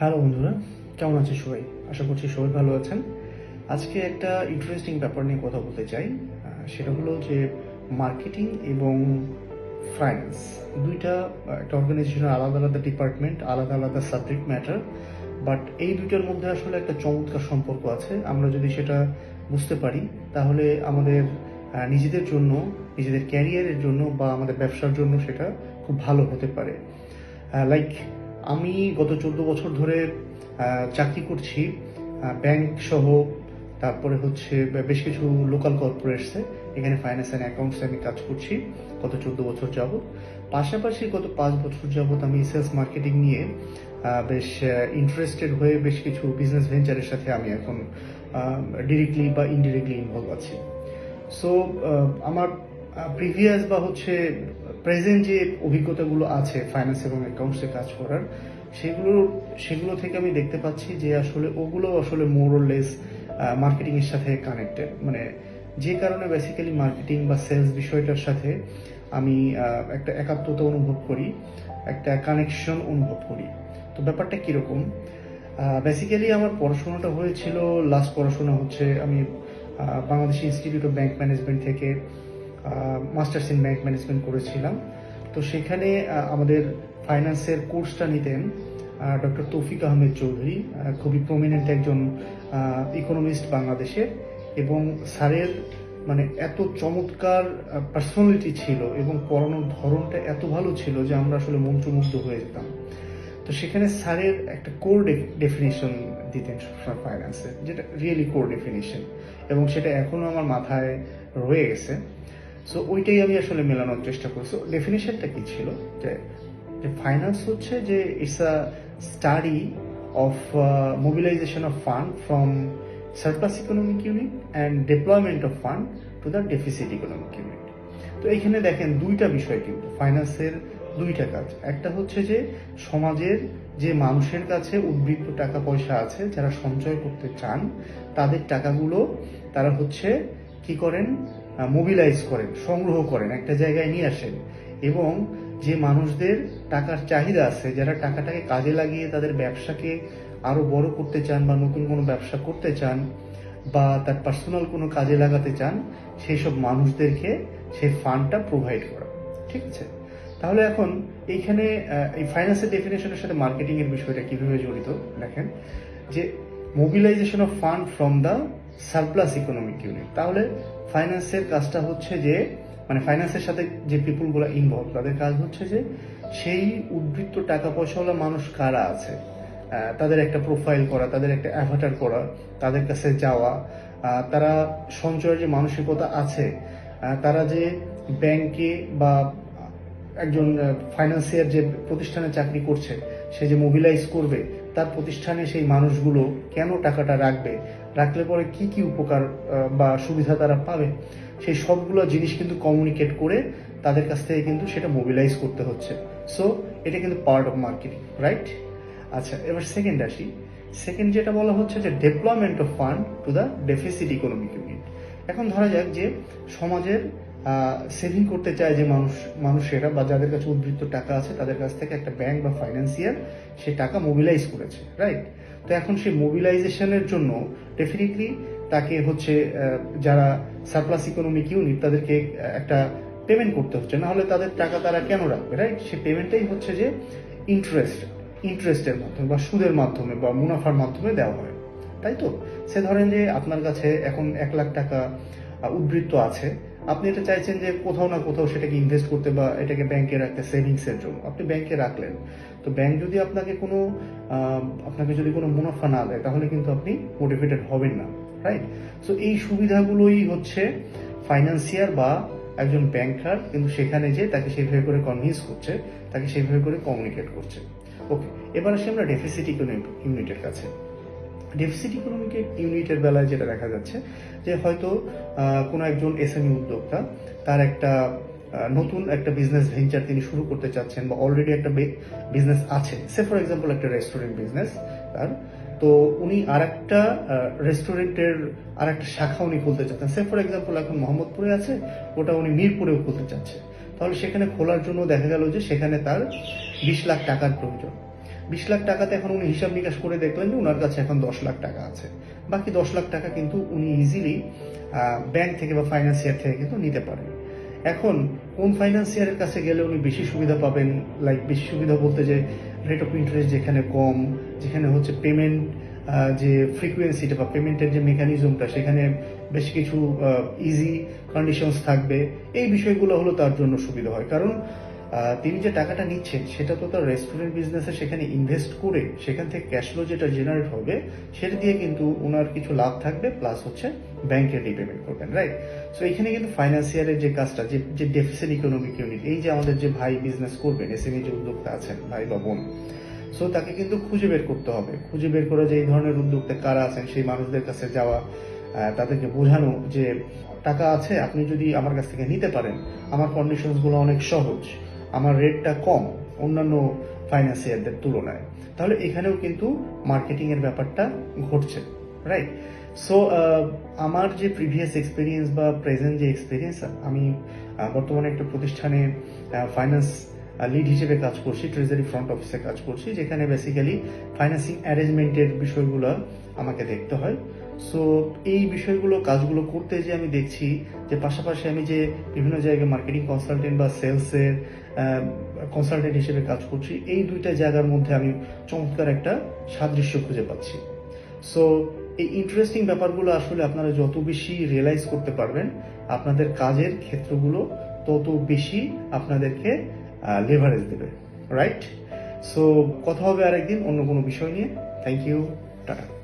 Hello বন্ধুরা, কেমন আছে সবাই? আশা করছি সবাই ভালো আছেন। আজকে একটা ইন্টারেস্টিং ব্যাপার নিয়ে কথা বলতে চাই। সেটা হলো যে মার্কেটিং এবং ফাইন্যান্স দুইটা একটা অর্গানাইজেশনের আলাদা আলাদা ডিপার্টমেন্ট আলাদা আলাদা সাবজেক্ট ম্যাটার বাট এই দুইটার মধ্যে আসলে একটা চমৎকার সম্পর্ক আছে। আমরা যদি সেটা বুঝতে পারি, তাহলে আমাদের নিজেদের জন্য, নিজেদের ক্যারিয়ারের জন্য বা আমাদের ব্যবসার জন্য সেটা খুব ভালো হতে পারে। লাইক আমি গত চোদ্দ বছর ধরে চাকরি করছি ব্যাংক সহ, তারপরে হচ্ছে বেশ কিছু লোকাল কর্পোরেটসে এখানে ফাইন্যান্স অ্যান্ড অ্যাকাউন্টসে আমি কাজ করছি, গত চোদ্দ বছর যাবত পাশাপাশি গত পাঁচ বছর যাবত আমি সেলস মার্কেটিং নিয়ে বেশ ইন্টারেস্টেড হয়ে বেশ কিছু বিজনেস ভেঞ্চারের সাথে আমি এখন ডিরেক্টলি বা ইনডিরেক্টলি ইনভলভ আছি। সো আমার প্রিভিয়াস বা হচ্ছে প্রেজেন্ট যে অভিজ্ঞতাগুলো আছে ফাইন্যান্স এবং অ্যাকাউন্টসে কাজ করার, সেগুলো সেগুলো থেকে আমি দেখতে পাচ্ছি যে আসলে ওগুলো আসলে মোরলেস মার্কেটিং এর সাথে কানেক্টেড মানে যে কারণে বেসিক্যালি মার্কেটিং বা সেলস বিষয়টার সাথে আমি একটা একাত্মতা অনুভব করি, একটা কানেকশন অনুভব করি। তো ব্যাপারটা কীরকম? বেসিক্যালি আমার পড়াশোনাটা হয়েছিল লাস্ট পড়াশোনা হচ্ছে আমি Bangladesh Institute of Bank Management থেকে মাস্টার্স ইন ব্যাংক ম্যানেজমেন্ট করেছিলাম। তো সেখানে আমাদের ফাইন্যান্সের কোর্সটা নিতেন ডক্টর তৌফিক আহমেদ চৌধুরী খুবই প্রমিনেন্ট একজন ইকোনমিস্ট বাংলাদেশের। এবং স্যারের মানে এত চমৎকার পার্সোনালিটি ছিল এবং পড়ানোর ধরনটা এত ভালো ছিল যে আমরা আসলে মন্ত্রমুগ্ধ হয়ে যেতাম। তো সেখানে স্যারের একটা কোর ডেফিনেশন দিতেন সবসময় ফাইন্যান্সের যেটা রিয়েলি কোর ডেফিনেশন এবং সেটা এখনও আমার মাথায় রয়ে গেছে। সো ওইটাই আমি আসলে মেলানোর চেষ্টা করি। সো ডেফিনেশনটা কি ছিল? যে ফাইন্যান্স হচ্ছে যে it's a study of mobilisation of fund from surplus economic unit and deployment of fund to the deficit economic unit তো এইখানে দেখেন দুইটা বিষয় কিন্তু ফাইন্যান্সের দুইটা কাজ। একটা হচ্ছে যে, সমাজের যে মানুষের কাছে উদ্বৃত্ত টাকা পয়সা আছে, যারা সঞ্চয় করতে চান, তাদের টাকাগুলো তারা হচ্ছে কি করেন? মোবিলাইজ করেন, সংগ্রহ করেন, একটা জায়গায় নিয়ে আসেন। এবং যে মানুষদের টাকার চাহিদা আছে, যারা টাকাটাকে কাজে লাগিয়ে তাদের ব্যবসাকে আরও বড় করতে চান বা নতুন কোনো ব্যবসা করতে চান বা তার পার্সোনাল কোনো কাজে লাগাতে চান সেই সব মানুষদেরকে সেই ফান্ডটা প্রোভাইড করা। ঠিক আছে? তাহলে এখন এইখানে এই ফাইন্যান্সের ডেফিনেশনের সাথে মার্কেটিং এর বিষয়টা কীভাবে জড়িত? দেখেন, যে mobilisation of fund from the surplus economic unit তাহলে ফাইন্যান্সের কাজটা হচ্ছে যে মানে ফাইন্যান্সের সাথে যে পিপুলগুলো ইনভলভ তাদের কাজ হচ্ছে যে, সেই উদ্বৃত্ত টাকা পয়সাওয়ালা মানুষ কারা আছে। তাদের একটা প্রোফাইল করা, তাদের একটা অ্যাভাটার করা, তাদের কাছে যাওয়া তারা সঞ্চয়ের যে মানসিকতা আছে তারা যে ব্যাংকে বা একজন ফাইন্যান্সিয়ার যে প্রতিষ্ঠানে চাকরি করছে, সে যে মোবিলাইজ করবে, তার প্রতিষ্ঠানে সেই মানুষগুলো কেন টাকাটা রাখবে রাখলে পরে কি কি উপকার বা সুবিধা তারা পাবে, সেই সবগুলো জিনিস কিন্তু কমিউনিকেট করে তাদের কাছ থেকে কিন্তু সেটা মোবিলাইজ করতে হচ্ছে। সো এটা কিন্তু পার্ট অফ মার্কেটিং রাইট আচ্ছা এবার সেকেন্ড আসি। সেকেন্ড যেটা বলা হচ্ছে যে development of fund to the deficit economic unit এখন ধরা যাক যে সমাজের সেভিং করতে চায় যে মানুষ, মানুষেরা বা যাদের কাছে উদ্বৃত্ত টাকা আছে, তাদের কাছ থেকে একটা ব্যাংক বা ফাইন্যান্সিয়ার সে টাকা মোবিলাইজ করেছে রাইট তো এখন সেই মোবিলাইজেশনের জন্য ডেফিনেটলি তাকে হচ্ছে যারা সারপ্লাস ইকোনমিক ইউনিট তাদেরকে একটা পেমেন্ট করতে হচ্ছে। না হলে তাদের টাকা তারা কেন রাখবে রাইট সে পেমেন্টটাই হচ্ছে যে ইন্টারেস্ট ইন্টারেস্টের মাধ্যমে বা সুদের মাধ্যমে বা মুনাফার মাধ্যমে দেওয়া হয়। তাই তো? সে ধরেন যে আপনার কাছে এখন এক লাখ টাকা উদ্বৃত্ত আছে আপনি এটা চাইছেন যে কোথাও না কোথাও সেটাকে ইনভেস্ট করতে বা এটাকে ব্যাংকে রাখতে সেভিংস এর জন্য। আপনি ব্যাংকে রাখলেন। তো ব্যাংক যদি আপনাকে কোনো আপনাকে যদি কোনো মুনাফা না দেয়, তাহলে কিন্তু আপনি মোটিভেটেড হবেন না রাইট সো এই সুবিধাগুলোই হচ্ছে ফাইন্যান্সিয়ার বা একজন ব্যাংকার কিন্তু সেখানে যে তাকে সেইভাবে করে কনভিন্স করছে, তাকে সেইভাবে করে কমিউনিকেট করছে। ওকে এবার আসি আমরা ডেফিসিট ইউনিটের কাছে। ডেফিসিট ইকোনমিক ইউনিটের বেলায় যেটা দেখা যাচ্ছে, যে হয়তো কোনো একজন এসএমই উদ্যোক্তা, তার একটা নতুন একটা বিজনেস ভেঞ্চার তিনি শুরু করতে চাচ্ছেন বা অলরেডি একটা বিজনেস আছে। সে ফর এক্সাম্পল একটা রেস্টুরেন্ট বিজনেস তার। তো উনি আর একটা রেস্টুরেন্টের আর একটা শাখা উনি খুলতে চাচ্ছেন। সে ফর এক্সাম্পল এখন মোহাম্মদপুরে আছে, ওটা উনি মিরপুরেও খুলতে চাচ্ছে তাহলে সেখানে খোলার জন্য দেখা গেল যে সেখানে তার বিশ লাখ টাকার প্রয়োজন। বিশ লাখ টাকাতে এখন উনি হিসাব নিকাশ করে দেখলেন যে ওনার কাছে এখন দশ লাখ টাকা আছে। বাকি দশ লাখ টাকা কিন্তু উনি ইজিলি ব্যাংক থেকে বা ফাইন্যান্সিয়ার থেকে কিন্তু নিতে পারেন। এখন কোন ফাইন্যান্সিয়ারের কাছে গেলে উনি বেশি সুবিধা পাবেন? লাইক বেশি সুবিধা বলতে যে রেট অফ ইন্টারেস্ট যেখানে কম, যেখানে হচ্ছে পেমেন্ট যে ফ্রিকুয়েন্সিটা বা পেমেন্টের যে মেকানিজমটা সেখানে বেশ কিছু ইজি কন্ডিশনস থাকবে। এই বিষয়গুলো হলো তার জন্য সুবিধা হয়। কারণ তিনি যে টাকাটা নিচ্ছেন, সেটা তো তার রেস্টুরেন্ট বিজনেসে সেখানে ইনভেস্ট করে সেখান থেকে ক্যাশ ফ্লো যেটা জেনারেট হবে, সেটা দিয়ে কিন্তু ওনার কিছু লাভ থাকবে প্লাস হচ্ছে ব্যাংকে রিপেমেন্ট করবেন রাইট সো এখানে কিন্তু ফাইন্যান্সিয়ারের যে কাজটা, যে যে ডেফিসিট ইকোনমিক ইউনিট এই যে আমাদের যে ভাই বিজনেস করবেন এসএমই যে উদ্যোক্তা আছেন, ভাই বা বোন সো তাকে কিন্তু খুঁজে বের করতে হবে। খুঁজে বের করে যে এই ধরনের উদ্যোক্তা কারা আছেন, সেই মানুষদের কাছে যাওয়া তাদেরকে বোঝানো যে টাকা আছে, আপনি যদি আমার কাছ থেকে নিতে পারেন, আমার কন্ডিশনসগুলো অনেক সহজ। আমার রেটটা কম অন্যান্য ফাইন্যান্সিয়ারদের তুলনায়। তাহলে এখানেও কিন্তু মার্কেটিং এর ব্যাপারটা ঘটছে রাইট সো আমার যে প্রিভিয়াস এক্সপিরিয়েন্স বা প্রেজেন্ট যে এক্সপিরিয়েন্স আমি বর্তমানে একটা প্রতিষ্ঠানে ফাইন্যান্স লিড হিসেবে কাজ করছি ট্রেজারি ফ্রন্ট অফিসে কাজ করছি, যেখানে বেসিক্যালি ফাইন্যান্সিং অ্যারেঞ্জমেন্টের বিষয়গুলো আমাকে দেখতে হয়। সো এই বিষয়গুলো, কাজগুলো করতে যে আমি দেখছি যে পাশাপাশি আমি যে বিভিন্ন জায়গায় মার্কেটিং কনসালটেন্ট বা সেলসের কনসালটেন্ট হিসেবে কাজ করছি, এই দুইটা জায়গার মধ্যে আমি চমৎকার একটা সাদৃশ্য খুঁজে পাচ্ছি। সো এই ইন্টারেস্টিং ব্যাপারগুলো আসলে আপনারা যত বেশি রিয়েলাইজ করতে পারবেন, আপনাদের কাজের ক্ষেত্রগুলো তত বেশি আপনাদেরকে লেভারেজ দেবে রাইট সো কথা হবে আরেকদিন অন্য কোনো বিষয় নিয়ে। Thank you tata